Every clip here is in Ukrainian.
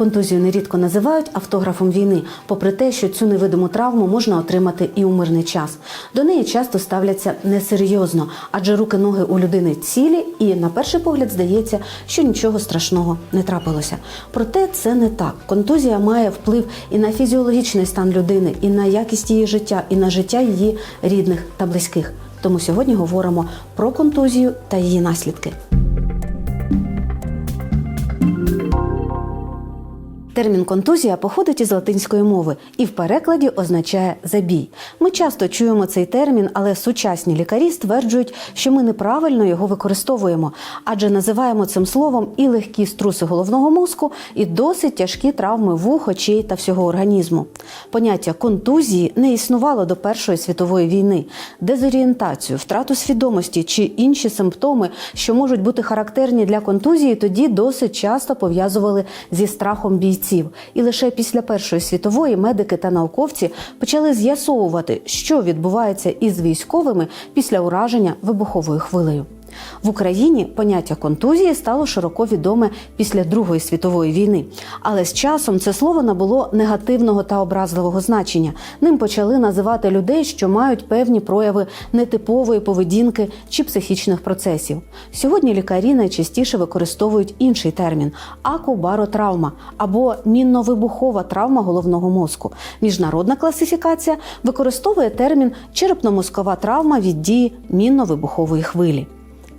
Контузію нерідко називають автографом війни, попри те, що цю невидиму травму можна отримати і у мирний час. До неї часто ставляться несерйозно, адже руки-ноги у людини цілі, і на перший погляд здається, що нічого страшного не трапилося. Проте це не так. Контузія має вплив і на фізіологічний стан людини, і на якість її життя, і на життя її рідних та близьких. Тому сьогодні говоримо про контузію та її наслідки. Термін контузія походить із латинської мови і в перекладі означає забій. Ми часто чуємо цей термін, але сучасні лікарі стверджують, що ми неправильно його використовуємо, адже називаємо цим словом і легкі струси головного мозку, і досить тяжкі травми вух, очей та всього організму. Поняття контузії не існувало до Першої світової війни. Дезорієнтацію, втрату свідомості чи інші симптоми, що можуть бути характерні для контузії, тоді досить часто пов'язували зі страхом бійців. І лише після Першої світової медики та науковці почали з'ясовувати, що відбувається із військовими після ураження вибуховою хвилею. В Україні поняття контузії стало широко відоме після Другої світової війни, але з часом це слово набуло негативного та образливого значення. Ним почали називати людей, що мають певні прояви нетипової поведінки чи психічних процесів. Сьогодні лікарі найчастіше використовують інший термін акубаротравма або мінно-вибухова травма головного мозку. Міжнародна класифікація використовує термін черепно-мозкова травма від дії мінно-вибухової хвилі.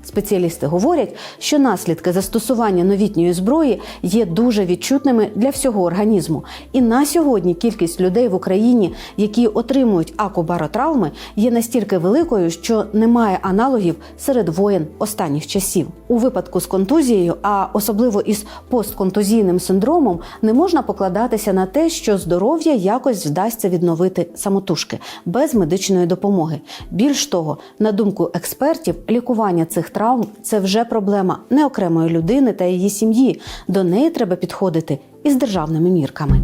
Спеціалісти говорять, що наслідки застосування новітньої зброї є дуже відчутними для всього організму. І на сьогодні кількість людей в Україні, які отримують акубаротравми, є настільки великою, що немає аналогів серед воєн останніх часів. У випадку з контузією, а особливо із постконтузійним синдромом, не можна покладатися на те, що здоров'я якось вдасться відновити самотужки без медичної допомоги. Більш того, на думку експертів, лікування цих травм це вже проблема не окремої людини та її сім'ї. До неї треба підходити із державними мірками.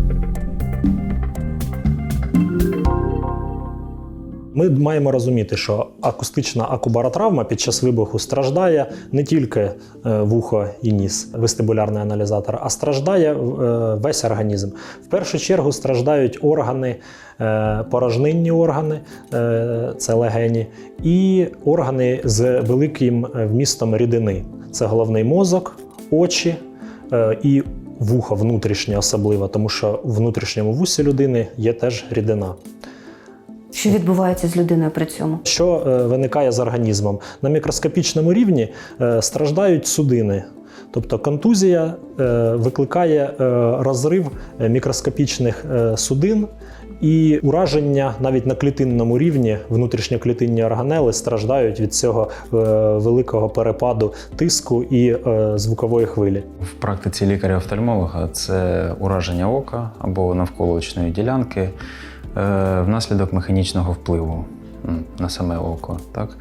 Ми маємо розуміти, що акустична акубаротравма під час вибуху страждає не тільки е, вухо і ніс, вестибулярний аналізатор, а страждає е, весь організм. В першу чергу страждають органи, е, порожнинні органи, це легені, і органи з великим вмістом рідини. Це головний мозок, очі і вухо внутрішнє особливо, тому що в внутрішньому вусі людини є теж рідина. Що відбувається з людиною при цьому? Що е, виникає з організмом? На мікроскопічному рівні е, страждають судини. Тобто контузія е, викликає е, розрив е, мікроскопічних е, судин і ураження навіть на клітинному рівні внутрішньоклітинні органели страждають від цього е, великого перепаду тиску і е, звукової хвилі. В практиці лікаря-офтальмолога це ураження ока або навколишньої ділянки внаслідок механічного впливу на саме око. Так?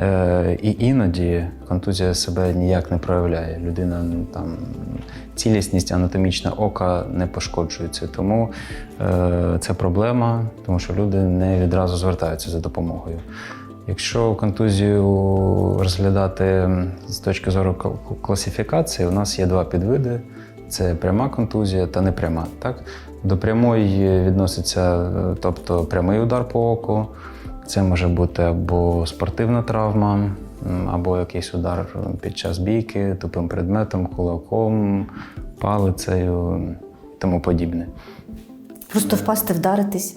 Е, І іноді контузія себе ніяк не проявляє. Людина там цілісність анатомічна ока не пошкоджується. Тому е, це проблема, тому що люди не відразу звертаються за допомогою. Якщо контузію розглядати з точки зору класифікації, у нас є два підвиди: це пряма контузія та непряма. Так? До прямої відноситься, е, тобто прямий удар по оку. Це може бути або спортивна травма, або якийсь удар під час бійки, тупим предметом, кулаком, палицею і тому подібне. Просто впасти, вдаритись.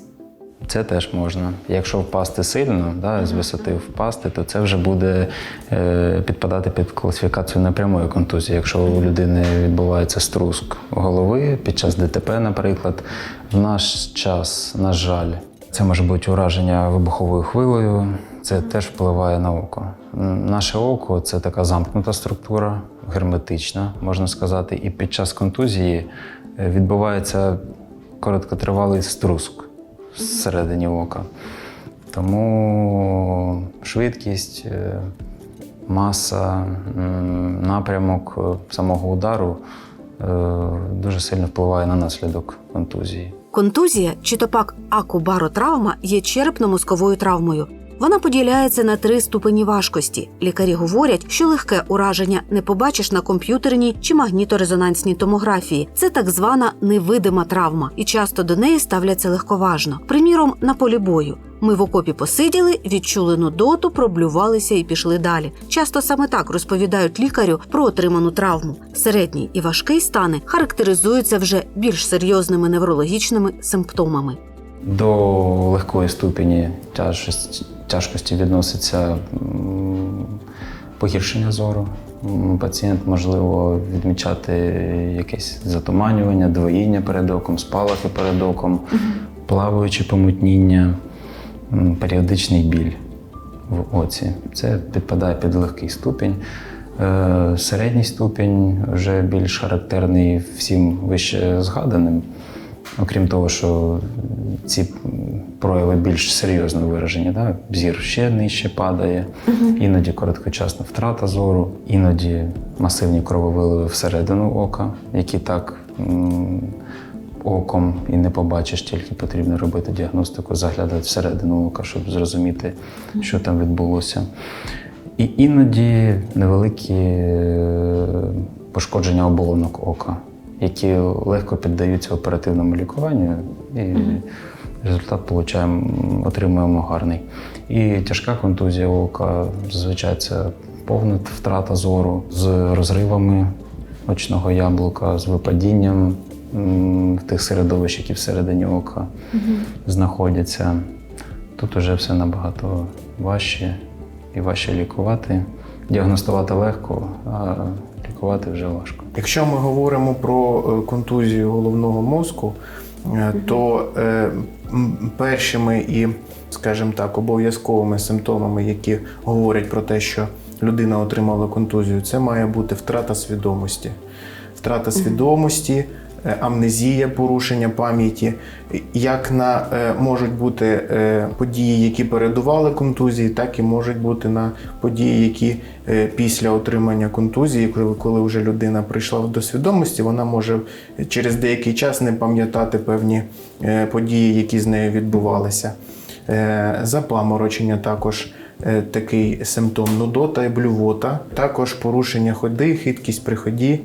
Це теж можна. Якщо впасти сильно, да, з висоти впасти, то це вже буде е, підпадати під класифікацію непрямої контузії. Якщо у людини відбувається струск голови під час ДТП, наприклад, в наш час, на жаль, це може бути ураження вибуховою хвилею, це теж впливає на око. Наше око це така замкнута структура, герметична, можна сказати, і під час контузії е, відбувається короткотривалий струск всередині ока. Тому швидкість, е, маса, напрямок е, самого удару е, дуже сильно впливає на наслідок контузії. Контузія чи то пак акубаротравма є черепно-мозковою травмою. Вона поділяється на три ступені важкості. Лікарі говорять, що легке ураження не побачиш на комп'ютерній чи магніторезонансній томографії. Це так звана невидима травма, і часто до неї ставляться легковажно. Приміром, на полі бою. Ми в окопі посиділи, відчули нудоту, проблювалися і пішли далі. Часто саме так розповідають лікарю про отриману травму. Середній і важкий стани характеризуються вже більш серйозними неврологічними симптомами. До легкої ступені тяжкості, тяжкості відноситься погіршення зору. Пацієнт можливо відмічати якесь затуманювання, двоїння перед оком, спалахи перед оком, плаваючі помутніння, періодичний біль в оці. Це підпадає під легкий ступінь. Е, Середній ступінь вже більш характерний всім вище згаданим. Окрім того, що ці прояви більш серйозно виражені, да? зір ще нижче падає, іноді короткочасна втрата зору, іноді масивні крововиливи всередину ока, які так оком і не побачиш, тільки потрібно робити діагностику, заглядати всередину ока, щоб зрозуміти, що там відбулося. І іноді невеликі е, пошкодження оболонок ока, які легко піддаються оперативному лікуванню, і результат получаємо, отримуємо гарний. І тяжка контузія ока, зазвичай це повна втрата зору з розривами очного яблука, з випадінням м, тих середовищ, які всередині ока знаходяться. Тут уже все набагато важче і важче лікувати. Діагностувати легко, а лікувати вже важко. Якщо ми говоримо про е, контузію головного мозку, е, то е, першими і, скажімо так, обов'язковими симптомами, які говорять про те, що людина отримала контузію, це має бути втрата свідомості. Втрата свідомості, амнезія, порушення пам'яті, як на е, можуть бути е, події, які передували контузії, так і можуть бути на події, які е, після отримання контузії, коли, вже людина прийшла до свідомості, вона може через деякий час не пам'ятати певні е, події, які з нею відбувалися. Е, Запаморочення також е, такий симптом нудота і блювота, також порушення ходи, хиткість при ході.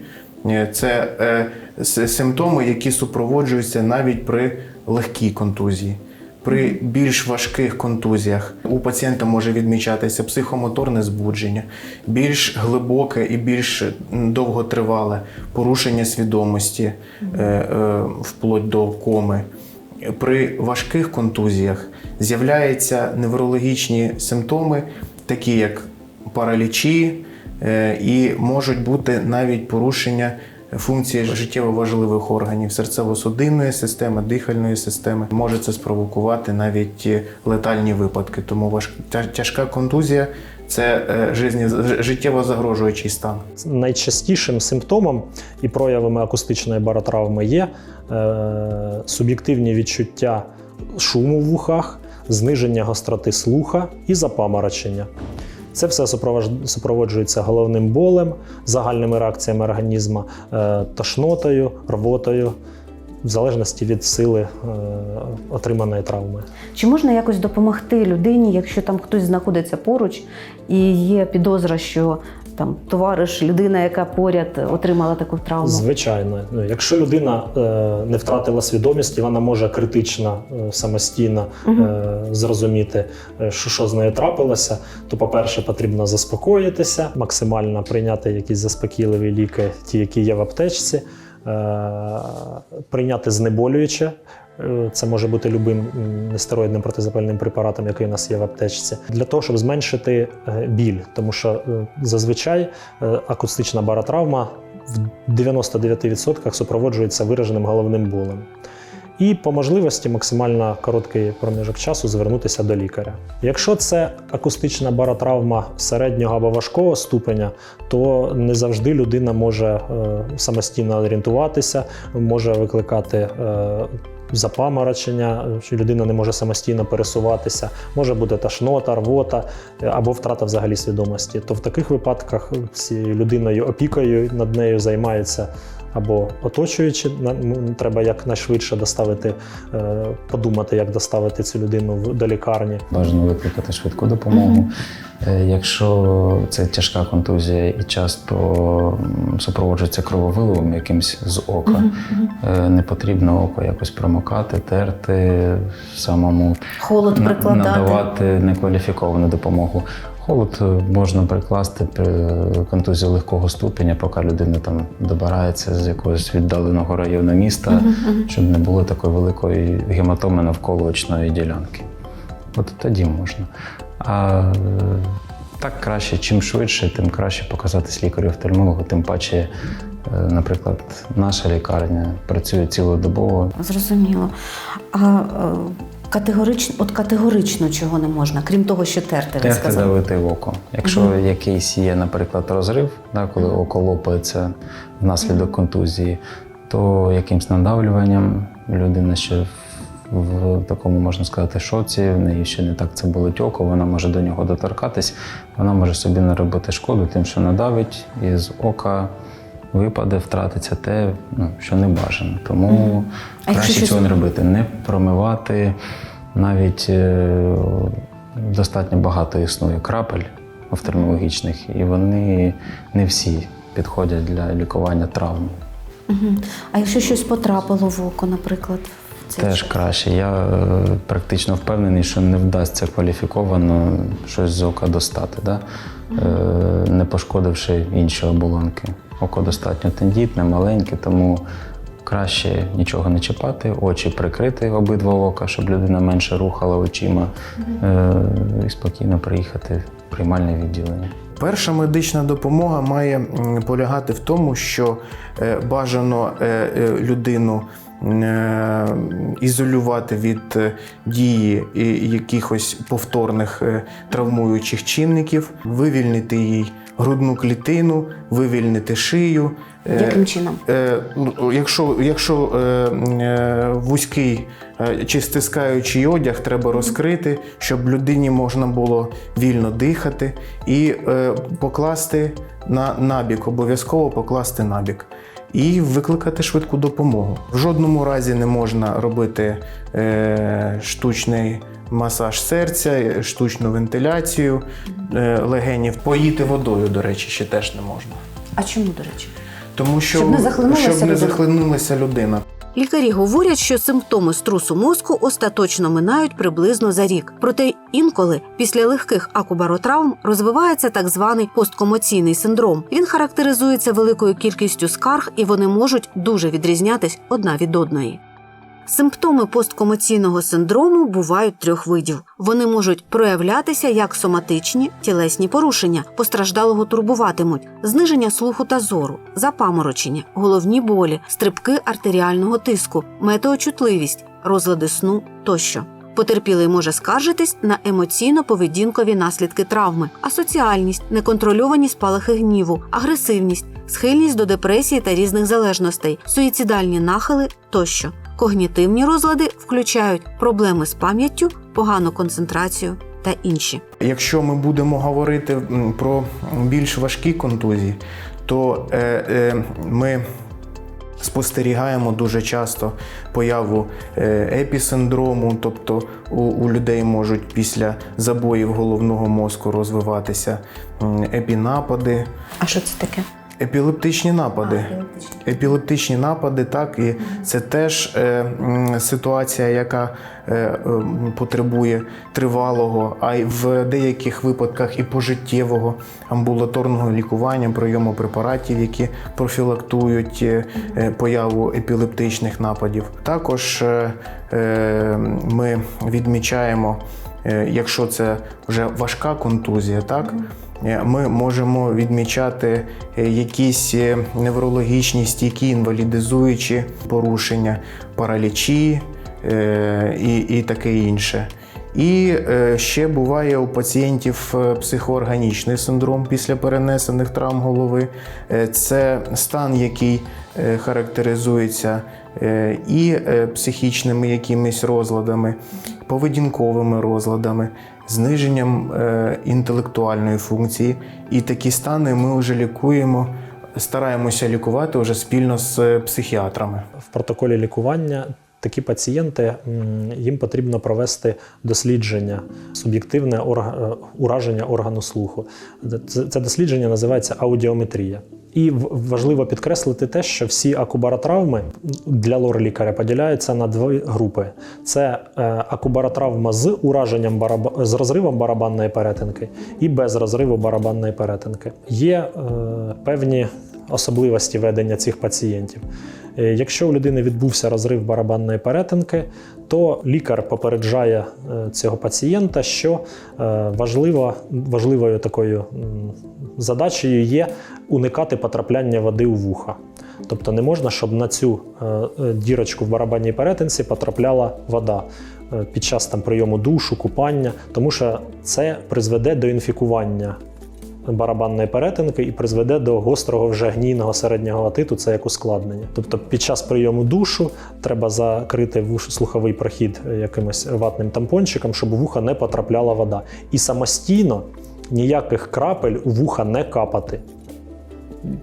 Це е, симптоми, які супроводжуються навіть при легкій контузії. При більш важких контузіях у пацієнта може відмічатися психомоторне збудження, більш глибоке і більш довготривале порушення свідомості е, е, вплоть до коми. При важких контузіях з'являються неврологічні симптоми, такі як паралічі, і можуть бути навіть порушення функції життєво важливих органів серцево-судинної системи, дихальної системи. Може це спровокувати навіть е, летальні випадки. Тому тяжка контузія це е, життєво загрожуючий стан. Найчастішим симптомом і проявами акустичної баротравми є е, суб'єктивні відчуття шуму в вухах, зниження гостроти слуха і запаморочення. Це все супроводжується головним болем, загальними реакціями організму, е, тошнотою, рвотою, в залежності від сили е, отриманої травми. Чи можна якось допомогти людині, якщо там хтось знаходиться поруч і є підозра, що там товариш, людина, яка поряд отримала таку травму? Звичайно, Ну, якщо людина е, не втратила свідомість, і вона може критично е, самостійно е, зрозуміти, що, що з нею трапилося, то, по-перше, потрібно заспокоїтися, максимально прийняти якісь заспокійливі ліки, ті, які є в аптечці, прийняти знеболююче. Е, Це може бути любим нестероїдним протизапальним препаратом, який у нас є в аптечці, для того, щоб зменшити е, біль, тому що е, зазвичай акустична баротравма в 99% супроводжується вираженим головним болем. І по можливості максимально короткий проміжок часу звернутися до лікаря. Якщо це акустична баротравма середнього або важкого ступеня, то не завжди людина може самостійно орієнтуватися, може викликати запаморочення, що людина не може самостійно пересуватися, може бути тошнота, рвота е, або втрата взагалі свідомості. То в таких випадках людиною опікою над нею займається або оточуючи, м, треба якнайшвидше доставити, е, подумати, як доставити цю людину до лікарні. Бажано викликати швидку допомогу. Е, Якщо це тяжка контузія і часто супроводжується крововиливом якимсь з ока, е, не потрібно око якось промокати, терти, самому Холод прикладати. надавати некваліфіковану допомогу. Холод е, можна прикласти при контузії легкого ступеня, поки людина там добирається з якогось віддаленого району міста, щоб не було такої великої гематоми навколо очної ділянки. От тоді можна. А е, так краще, чим швидше, тим краще показатись лікарю-офтальмологу, тим паче, е, наприклад, наша лікарня працює цілодобово. Зрозуміло. А категорично, от категорично чого не можна, крім того, що терти, ви сказали. давити в око. Якщо якийсь є, наприклад, розрив, да, коли око лопається внаслідок контузії, то якимсь надавлюванням людина ще в, в такому, можна сказати, шоці, в неї ще не так це болить око, вона може до нього доторкатись, вона може собі наробити шкоду тим, що надавить, і з ока випаде, втратиться те, ну, що не бажано. Тому якщо краще цього не робити, не промивати. Навіть е, достатньо багато існує крапель офтальмологічних, і вони не всі підходять для лікування травм. Мгм. А якщо щось потрапило в око, наприклад, Теж краще. Я е, практично впевнений, що не вдасться кваліфіковано щось з ока достати, да? е, не пошкодивши інші оболонки. Око достатньо тендітне, маленьке, тому краще нічого не чіпати, очі прикрити обидва ока, щоб людина менше рухала очима е, і спокійно приїхати в приймальне відділення. Перша медична допомога має полягати в тому, що е, бажано е, е, людину ізолювати від дії якихось повторних травмуючих чинників, вивільнити їй грудну клітину, вивільнити шию. Е, Яким чином? Е, ну, якщо якщо е, вузький чи стискаючий одяг треба розкрити, щоб людині можна було вільно дихати, і покласти на набік, обов'язково покласти набік. І викликати швидку допомогу. В жодному разі не можна робити е, штучний масаж серця, е, штучну вентиляцію е, легенів. Поїти водою, до речі, ще теж не можна. А чому, до речі? Тому що Щоб не захлинулася щоб не захлинулася людина. Лікарі говорять, що симптоми струсу мозку остаточно минають приблизно за рік. Проте інколи після легких акубаротравм розвивається так званий посткомоційний синдром. Він характеризується великою кількістю скарг, і вони можуть дуже відрізнятись одна від одної. Симптоми посткомоційного синдрому бувають трьох видів. Вони можуть проявлятися як соматичні тілесні порушення, постраждалого турбуватимуть, зниження слуху та зору, запаморочення, головні болі, стрибки артеріального тиску, метеочутливість, розлади сну тощо. Потерпілий може скаржитись на емоційно-поведінкові наслідки травми, асоціальність, неконтрольовані спалахи гніву, агресивність, схильність до депресії та різних залежностей, суїцидальні нахили тощо. Когнітивні розлади включають проблеми з пам'яттю, погану концентрацію та інші. Якщо ми будемо говорити про більш важкі контузії, то е, е, ми спостерігаємо дуже часто появу е, епісиндрому, тобто у, у людей можуть після забоїв головного мозку розвиватися епінапади. А що це таке? Епілептичні напади. Епілептичні напади, так, і це теж е, ситуація, яка е, е, потребує тривалого, а й в деяких випадках і пожиттєвого амбулаторного лікування, прийому препаратів, які профілактують е, е, появу епілептичних нападів. Також е, е, ми відмічаємо, якщо це вже важка контузія, так. Е, Ми можемо відмічати е, якісь е, неврологічні стійкі інвалідизуючі порушення, паралічі е, і, і таке інше. І е, ще буває у пацієнтів е, психоорганічний синдром після перенесених травм голови. Е, Це стан, який характеризується і психічними якимись розладами, поведінковими розладами, зниженням інтелектуальної функції. І такі стани ми вже лікуємо стараємося лікувати вже спільно з психіатрами. В протоколі лікування такі пацієнти їм потрібно провести дослідження, суб'єктивне е, ураження органу слуху. Це, дослідження називається аудіометрія. І важливо підкреслити те, що всі акубаротравми для лор-лікаря поділяються на дві групи: це е, акубаротравма з ураженням бараба- з розривом барабанної перетинки і без розриву барабанної перетинки. Є е, певні особливості ведення цих пацієнтів. Е, Якщо у людини відбувся розрив барабанної перетинки, то лікар попереджає е, цього пацієнта, що е, важливо, важливою такою задачею є уникати потрапляння води у вуха. Тобто не можна, щоб на цю дірочку в барабанній перетинці потрапляла вода під час там, прийому душу, купання, тому що це призведе до інфікування барабанної перетинки і призведе до гострого вже гнійного середнього отиту, це як ускладнення. Тобто під час прийому душу треба закрити слуховий прохід якимось ватним тампончиком, щоб у вуха не потрапляла вода. І самостійно ніяких крапель у вуха не капати.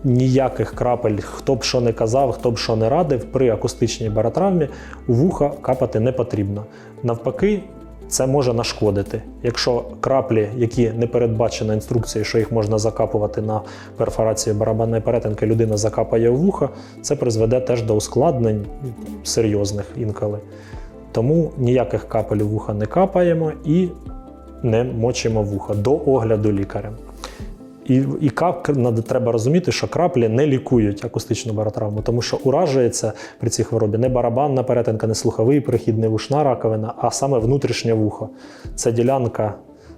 Ніяких крапель, хто б що не казав, хто б що не радив, при акустичній баротравмі у вуха капати не потрібно. Навпаки, це може нашкодити. Якщо краплі, які не передбачено інструкцією, що їх можна закапувати на перфорації барабанної перетинки, людина закапає у вуха, це призведе теж до ускладнень серйозних інколи. Тому ніяких капель у вуха не капаємо і не мочимо вуха до огляду лікаря. І, і треба розуміти, що краплі не лікують акустичну баротравму, тому що уражується при цій хворобі не барабанна перетинка, не слуховий прихід, не вушна раковина, а саме внутрішнє вухо. Це ділянка,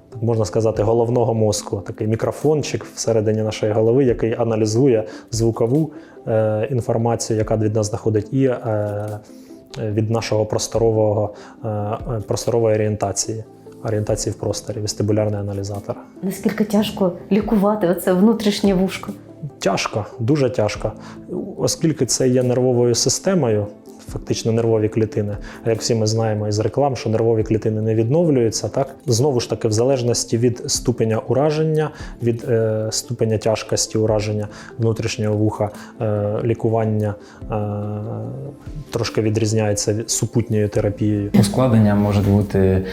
так можна сказати, головного мозку, такий мікрофончик всередині нашої голови, який аналізує звукову е, інформацію, яка від нас знаходить, і е, від нашого просторового, е, е, просторової орієнтації, орієнтації в просторі, вестибулярний аналізатор. Наскільки тяжко лікувати оце внутрішнє вушко? Тяжко, дуже тяжко, оскільки це є нервовою системою, фактично нервові клітини. А як всі ми знаємо із реклам, що нервові клітини не відновлюються, так знову ж таки, в залежності від ступеня ураження, від е, ступеня тяжкості ураження внутрішнього вуха, е, лікування е, трошки відрізняється від супутньою терапією. Ускладнення можуть бути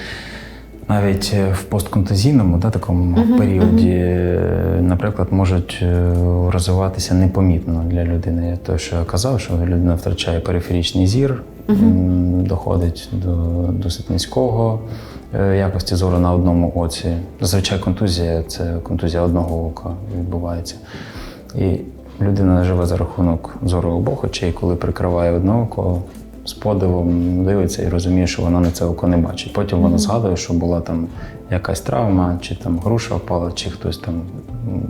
навіть е, в постконтузійному да, такому періоді, е, наприклад, можуть е, розвиватися непомітно для людини. Я Те, що я казав, що людина втрачає периферічний зір, м, доходить до досить низького якості зору на одному оці. Зазвичай контузія це контузія одного ока відбувається. І людина живе за рахунок зору обох очей, коли прикриває одне око, з подивом дивиться і розуміє, що вона на це око не бачить. Потім вона згадує, що була там якась травма, чи там груша впала, чи хтось там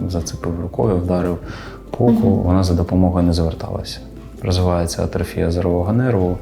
зацепив рукою, вдарив по оку, вона за допомогою не зверталася. Розвивається атрофія зорового нерву,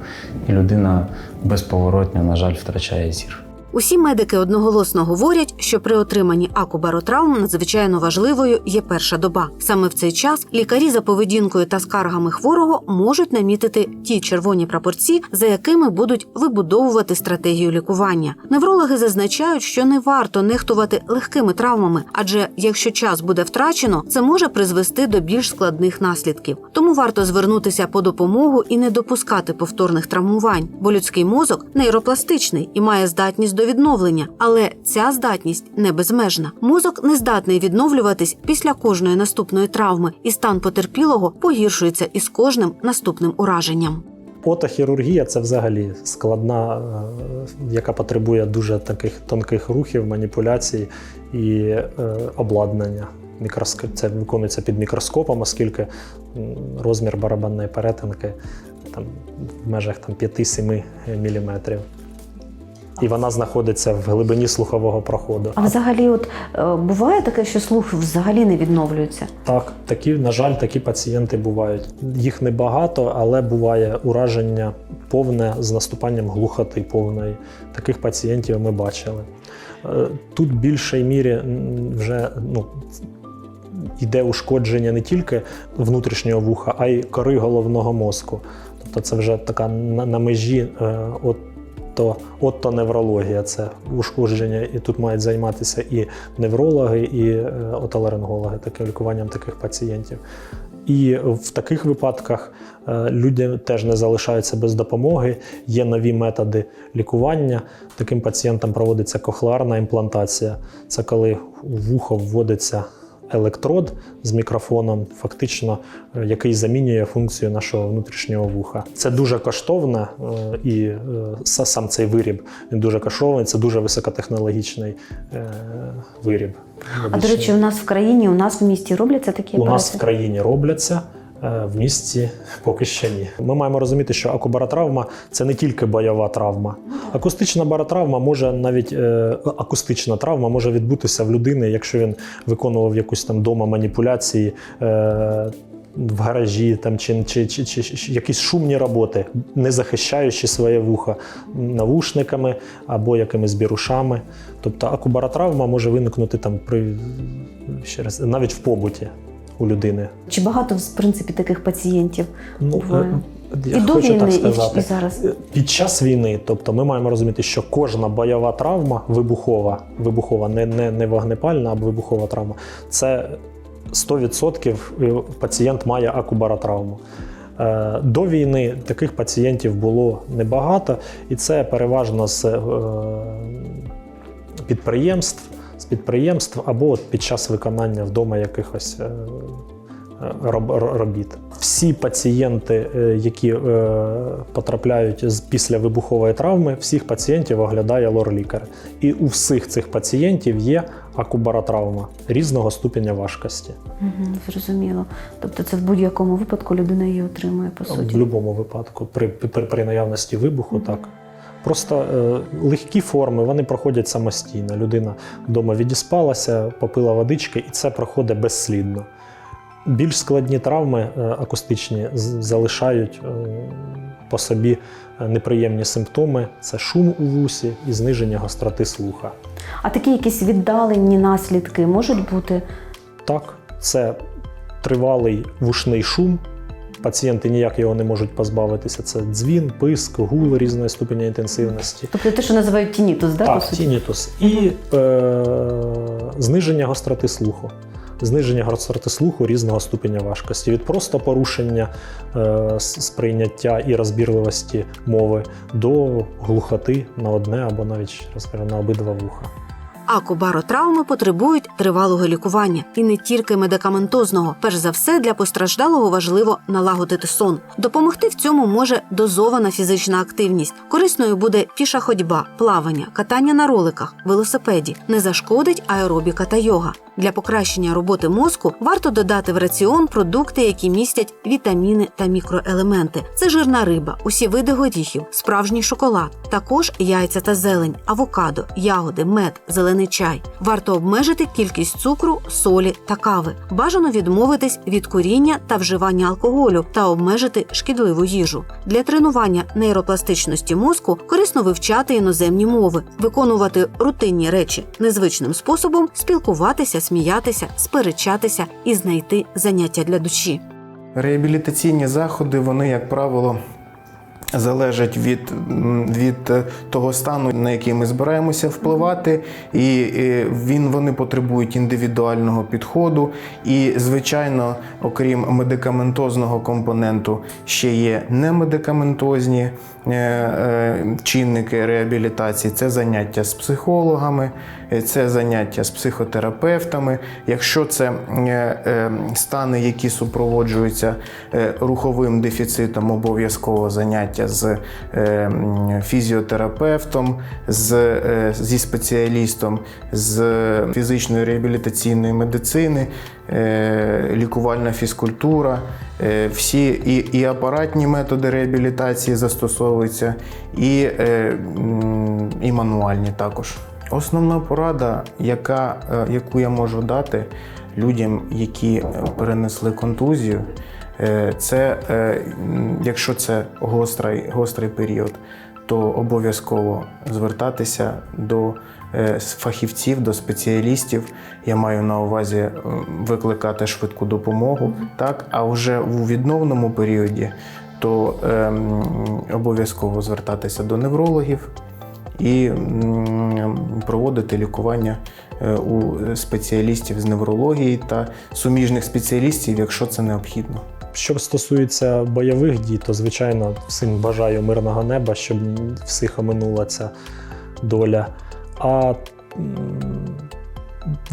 і людина безповоротньо, на жаль, втрачає зір. Усі медики одноголосно говорять, що при отриманні акубаротравм надзвичайно важливою є перша доба. Саме в цей час лікарі за поведінкою та скаргами хворого можуть намітити ті червоні прапорці, за якими будуть вибудовувати стратегію лікування. Неврологи зазначають, що не варто нехтувати легкими травмами, адже якщо час буде втрачено, це може призвести до більш складних наслідків. Тому варто звернутися по допомогу і не допускати повторних травмувань, бо людський мозок нейропластичний і має здатність до відновлення, але ця здатність не безмежна. Мозок не здатний відновлюватись після кожної наступної травми, і стан потерпілого погіршується із кожним наступним ураженням. Отохірургія це взагалі складна, е, яка потребує дуже таких тонких рухів, маніпуляцій і е, обладнання. Мікроск... Це виконується під мікроскопом, оскільки розмір барабанної перетинки там, в межах там, 5-7 мм. І вона знаходиться в глибині слухового проходу. А взагалі, от е, буває таке, що слух взагалі не відновлюється. Так, такі, на жаль, такі пацієнти бувають. Їх небагато, але буває ураження повне з наступанням глухоти повної. Таких пацієнтів ми бачили. Е, Тут в більшій мірі вже ну, йде ушкодження не тільки внутрішнього вуха, а й кори головного мозку. Тобто це вже така на, на межі е, от, то, оттоневрологія, це ушкодження, і тут мають займатися і неврологи, і е, отоларингологи таким лікуванням таких пацієнтів. І в таких випадках е, люди теж не залишаються без допомоги. Є нові методи лікування. Таким пацієнтам проводиться кохлеарна імплантація. Це коли у вухо вводиться електрод з мікрофоном, фактично, е, який замінює функцію нашого внутрішнього вуха. Це дуже коштовно, е, і е, сам цей виріб він дуже коштовний, це дуже високотехнологічний виріб. А до речі, у нас в країні, у нас в місті робляться такі У нас в країні робляться. Е, В місті поки ще ні. Ми маємо розуміти, що акубаротравма це не тільки бойова травма. Акустична баротравма може навіть е, акустична травма може відбутися в людини, якщо він виконував якусь там дома маніпуляції. Е, в гаражі там чи, чи, чи, чи, якісь шумні роботи, не захищаючи своє вухо навушниками або якимись бірушами. Тобто акубаротравма може виникнути там при ще раз навіть в побуті у людини. Чи багато в принципі таких пацієнтів? Ну, Буває. е, я І до хочу війни, так сказати. і зараз. Е, Під час війни, тобто ми маємо розуміти, що кожна бойова травма вибухова, вибухова, не, не, не вогнепальна, а вибухова травма, це 100% пацієнт має акубаротравму. Е, До війни таких пацієнтів було небагато, і це переважно з е, підприємств, підприємств або от під час виконання вдома якихось е, роб- робіт. Всі пацієнти, е, які е, потрапляють з після вибухової травми, всіх пацієнтів оглядає лор-лікар. І у всіх цих пацієнтів є акубаротравма різного ступеня важкості. Угу, зрозуміло. Тобто це в будь-якому випадку людина її отримує по суті? В будь-якому випадку, при, при, при наявності вибуху, так. Просто е, легкі форми вони проходять самостійно. Людина вдома відіспалася, попила водички, і це проходить безслідно. Більш складні травми е, акустичні залишають е, по собі неприємні симптоми: це шум у вусі і зниження гостроти слуха. А такі якісь віддалені наслідки можуть бути? Так, це тривалий вушний шум. Пацієнти ніяк його не можуть позбавитися. Це дзвін, писк, гул різної ступеня інтенсивності. Тобто те, що називають тінітус, да, Так, тінітус. І е, зниження гостроти слуху. Зниження гостроти слуху різного ступеня важкості. Від просто порушення е, сприйняття і розбірливості мови до глухоти на одне або навіть на обидва вуха. Акубаротравми потребують тривалого лікування і не тільки медикаментозного. Перш за все, для постраждалого важливо налагодити сон. Допомогти в цьому може дозована фізична активність. Корисною буде піша ходьба, плавання, катання на роликах, велосипеді. Не зашкодить аеробіка та йога. Для покращення роботи мозку варто додати в раціон продукти, які містять вітаміни та мікроелементи. Це жирна риба, усі види горіхів, справжній шоколад, також яйця та зелень, авокадо, ягоди, мед, зелений чай. Варто обмежити кількість цукру, солі та кави. Бажано відмовитись від куріння та вживання алкоголю та обмежити шкідливу їжу. Для тренування нейропластичності мозку корисно вивчати іноземні мови, виконувати рутинні речі незвичним способом, спілкуватися, сміятися, сперечатися і знайти заняття для душі. Реабілітаційні заходи, вони, як правило, залежать від, від е, того стану, на який ми збираємося впливати, і він, вони потребують індивідуального підходу. І, звичайно, окрім медикаментозного компоненту, ще є немедикаментозні е, е, чинники реабілітації. Це заняття з психологами, це заняття з психотерапевтами. Якщо це стани, які супроводжуються руховим дефіцитом, обов'язково заняття з е, фізіотерапевтом, з, е, зі спеціалістом з фізичної реабілітаційної медицини, е, лікувальна фізкультура, всі і, і апаратні методи реабілітації застосовуються, і, і мануальні також. Основна порада, яка, яку я можу дати людям, які перенесли контузію, це е, якщо це гострий, гострий період, то обов'язково звертатися до е, фахівців, до спеціалістів. Я маю на увазі е, викликати швидку допомогу. Так, а вже у відновному періоді, то ем, обов'язково звертатися до неврологів і проводити лікування е, у спеціалістів з неврології та суміжних спеціалістів, якщо це необхідно. Що стосується бойових дій, то звичайно всім бажаю мирного неба, щоб всіх оминула ця доля. А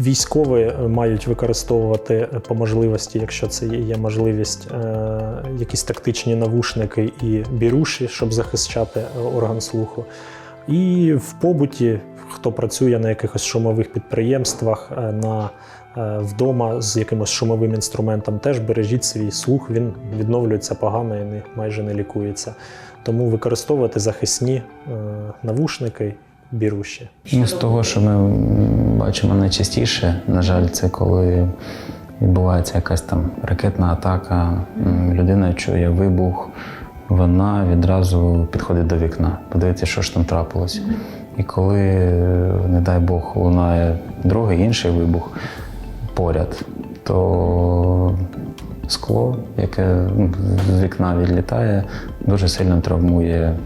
військові мають використовувати по можливості, якщо це є можливість, е, якісь тактичні навушники і біруші, щоб захищати е, орган слуху. І в побуті, хто працює на якихось шумових підприємствах, е, на вдома з якимось шумовим інструментом, теж бережіть свій слух, він відновлюється погано і не, майже не лікується. Тому використовувати захисні е, навушники, біруші. Ну, з того, що ми бачимо найчастіше, на жаль, це коли відбувається якась там ракетна атака, людина чує вибух, вона відразу підходить до вікна, подивиться, що ж там трапилось. І коли, е, не дай Бог, лунає другий інший вибух поряд, то скло, яке ну, з вікна відлітає, дуже сильно травмує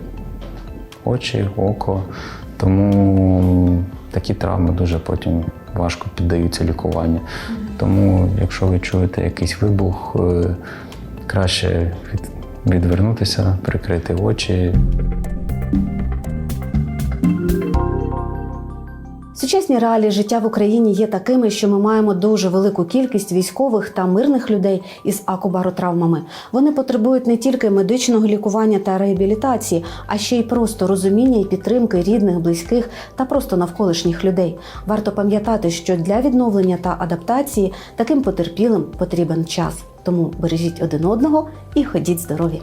очі, око. Тому такі травми дуже потім важко піддаються лікуванню. Тому, якщо ви чуєте якийсь вибух, е, краще відвернутися, прикрити очі. Сучасні реалії життя в Україні є такими, що ми маємо дуже велику кількість військових та мирних людей із акубаротравмами. Вони потребують не тільки медичного лікування та реабілітації, а ще й просто розуміння і підтримки рідних, близьких та просто навколишніх людей. Варто пам'ятати, що для відновлення та адаптації таким потерпілим потрібен час. Тому бережіть один одного і ходіть здорові.